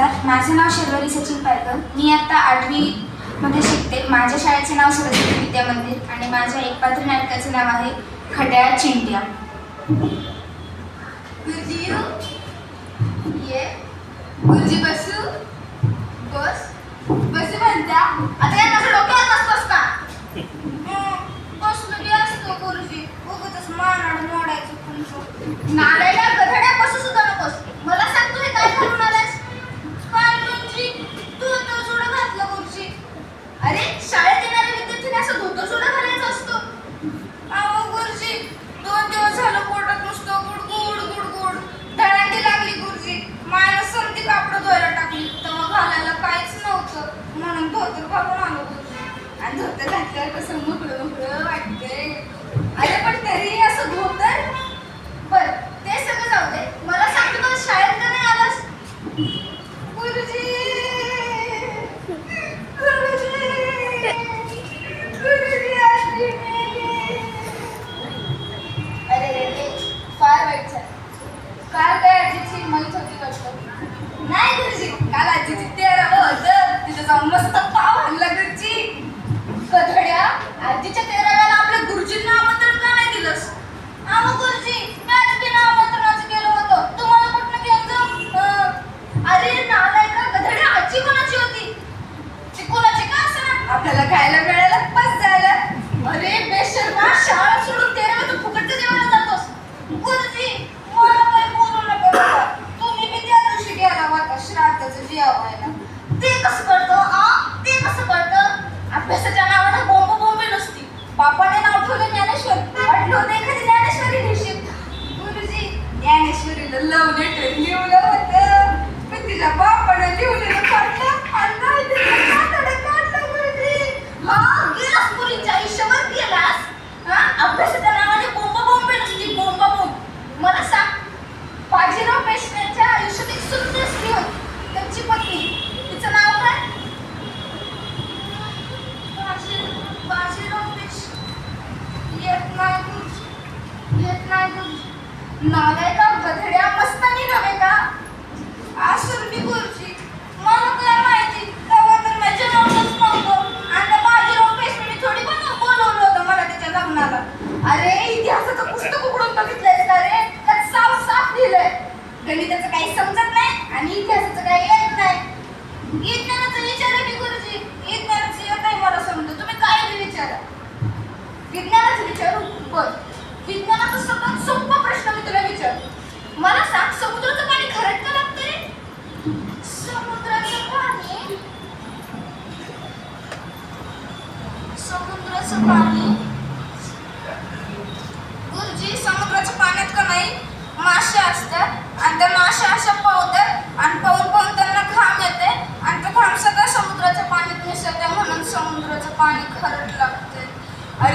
नमस्कार माझं नाव शर्वरी सचिन पारकर. मी आता आठवी मध्ये शिकते. माझ्या शाळेचे नाव सरस्वती विद्या मंदिर आणि माझ्या एकपात्र नाटकाचे नाव आहे खड्याळ चिंट्या गुरुजी? ये. गुरुजी बसू. बस. बस म्हणता. आता या माझ्या डोक्यात का बसलो की असतो गुरुजी. उगतच मानाड मोडायचं तुमचं नालायला आणि धोतर ज्ञानेश्वरीला लव लेटर लिहिलं होतं. पण तिच्या बापानं लिहिलेलं काढलं आणि नाही तिचं कातडं काढलं हा गेलास आयुष्यावर? गेलास? हा? अभ्यासाच्या नावाने बोंब बोंबे नसती बोंब बोंब. मला सांग बाजीराव पेशव्यांच्या आयुष्यात एक सुंदर स्त्री होती. त्यांची पत्नी तिचं नाव काय? बाजी- बाजीराव पेशवे येत नाही गुरुजी येत नाही गणिताचं काही समजत नाही आणि इतिहासाचं काही येत नाही. विज्ञानाचं विचार की गुरुजी? विज्ञानाचं येत नाही मला समजतं तुम्ही काय विचारा. विज्ञानाचं विचारू? बर. विज्ञानाचा सगळ्यात सोपा प्रश्न मी तुला विचार मला सांग समुद्राचं पाणी खरंच का लागते समुद्राचं पाणी? समुद्राचं पाणी?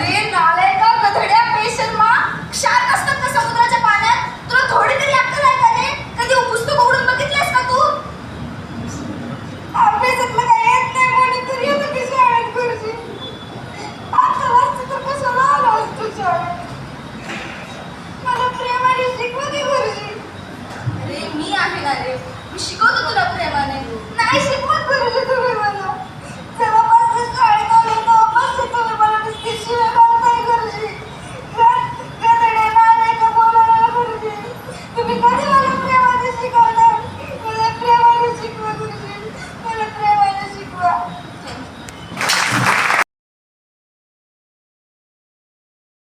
ஒரே நாளே